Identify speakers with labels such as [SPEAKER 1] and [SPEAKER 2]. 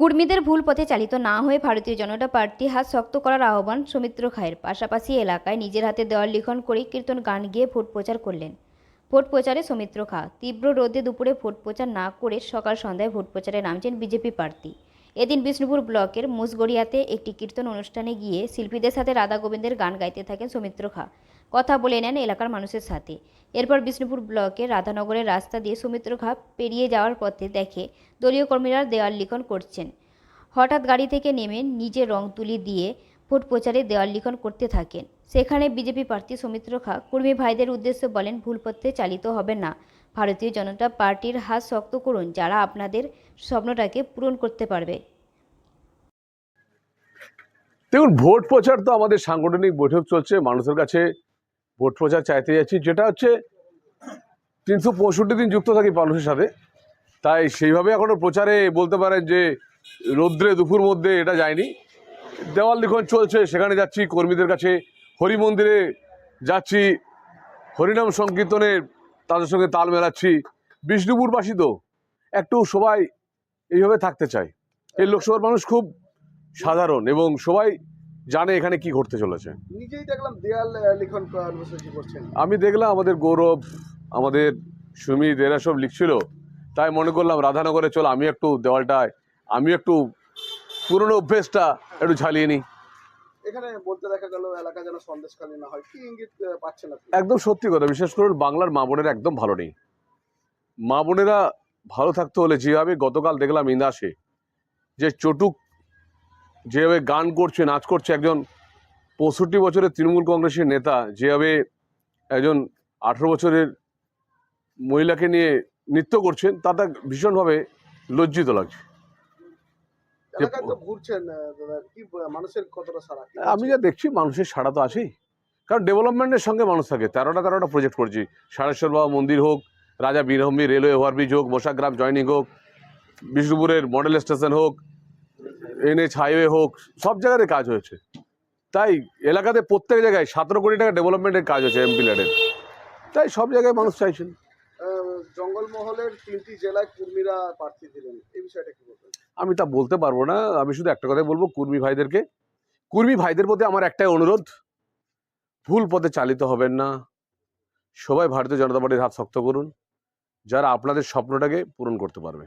[SPEAKER 1] কুর্মীদের ভুল পথে চালিত না হয়ে ভারতীয় জনতা পার্টি হাত শক্ত করার আহ্বান সৌমিত্র খায়ের। পাশাপাশি এলাকায় নিজের হাতে দেওয়ার লিখন করে কীর্তন গান গিয়ে ভোট প্রচার করলেন। ভোট প্রচারে সৌমিত্র খা। তীব্র রোদে দুপুরে ভোট প্রচার না করে সকাল সন্ধ্যায় ভোট প্রচারে নামছেন বিজেপি প্রার্থী। এদিন বিষ্ণুপুর ব্লকের মুসগড়িয়াতে একটি কীর্তন অনুষ্ঠানে গিয়ে শিল্পীদের সাথে রাধা গোবিন্দের গান গাইতে থাকেন সৌমিত্র খা। কথা বলে নেন এলাকার মানুষের সাথে। এরপর বিষ্ণুপুর ব্লকের রাধানগরের রাস্তা দিয়ে সৌমিত্র খা পেরিয়ে যাওয়ার পথে দেখে দলীয় কর্মীরা দেওয়াল লিখন করছেন। হঠাৎ গাড়ি থেকে নেমে নিজে রং তুলি দিয়ে ভোট প্রচারে দেওয়াল লিখন করতে থাকেন। সেখানে বিজেপি প্রার্থী সৌমিত্র খা, কর্মী ভাইদের উদ্দেশ্যে বলেন, ভুল পথে চালিত হবে না। ভারতীয় জনতা পার্টির হাত শক্ত করুন, যারা আপনাদের স্বপ্নটাকে পূরণ করতে পারবে।
[SPEAKER 2] দেখুন, ভোট প্রচার তো আমাদের সাংগঠনিক বৈঠক চলছে। মানুষের কাছে ভোট প্রচার চাইতে যাচ্ছি, যেটা হচ্ছে তিনশো পঁয়ষট্টি দিন যুক্ত থাকি মানুষের সাথে। তাই সেইভাবে এখনও প্রচারে বলতে পারেন যে রৌদ্রে দুপুর মধ্যে এটা যায়নি। দেওয়াল লিখন চলছে, সেখানে যাচ্ছি, কর্মীদের কাছে হরি মন্দিরে যাচ্ছি। হরিনাম সংকীর্তনে তাদের সঙ্গে তাল মেলাচ্ছি। বিষ্ণুপুরবাসী তো একটু সবাই এইভাবে থাকতে চায়। এই লোকসভার মানুষ খুব সাধারণ এবং সবাই জানে এখানে কি ঘটতে চলেছে।
[SPEAKER 3] নিজেই দেখলাম দেয়াল লিখন করছেন।
[SPEAKER 2] আমি দেখলাম আমাদের গৌরব আমাদের সুমিত এরা সব লিখছিল। তাই মনে করলাম রাধানগরে চল আমি একটু দেওয়ালটায় আমি একটু পুরনো অভ্যেসটা একটু ঝালিয়ে নিই।
[SPEAKER 3] এখানে বলতে দেখা গেল এলাকা যেন সন্দেশকালী না হয় ইঙ্গিত পাচ্ছেন আপনি?
[SPEAKER 2] একদম সত্যি কথা, বিশেষ করে বাংলার মা একদম ভালো নেই। মা ভালো থাকতে হলে যেভাবে গতকাল দেখলাম ইন্দাসে যে চটুক যেভাবে গান করছে, নাচ করছে, একজন পঁয়ষট্টি বছরের তৃণমূল কংগ্রেসের নেতা, যেভাবে একজন আঠেরো বছরের মহিলাকে নিয়ে নৃত্য করছেন, তাতে ভীষণভাবে লজ্জিত লাগছে
[SPEAKER 3] এলাকায় তো ঘুরছেন আহ, দাদা কি আহ, মানুষের কতটা সারা কি
[SPEAKER 2] আমি যা দেখছি মানুষের সাড়া তো আছেই। কারণ ডেভেলপমেন্টের সঙ্গে মানুষ থাকে। তেরোটা তেরোটা প্রজেক্ট করছি। সারেশ্বর বাবা মন্দির হোক রাজা বীরহম্বী রেলওয়ে ওভারব্রিজ হোক বসাগ্রাম জয়নিং হোক বিষ্ণুপুরের মডেল স্টেশন হোক এনএচ হাইওয়ে হোক সব জায়গাতে কাজ হয়েছে। তাই এলাকাতে প্রত্যেক জায়গায় সতেরো কোটি টাকা ডেভেলপমেন্টের কাজ হয়েছে এমপি ল্যাডের তাই সব জায়গায় মানুষ চাইছেন।
[SPEAKER 3] জঙ্গলমহলের তিনটি জেলায় কর্মীরা প্রার্থী দিলেন এই বিষয়টা কি বলবেন?
[SPEAKER 2] আমি তা বলতে পারব না। আমি শুধু একটা কথাই বলব, কুর্মী ভাইদেরকে। কুর্মী ভাইদের প্রতি আমার একটাই অনুরোধ, ভুল পথে চালিত হবেন না। সবাই ভারতীয় জনতা পার্টির হাত শক্ত করুন। যারা আপনাদের স্বপ্নটাকে পূরণ করতে পারবে।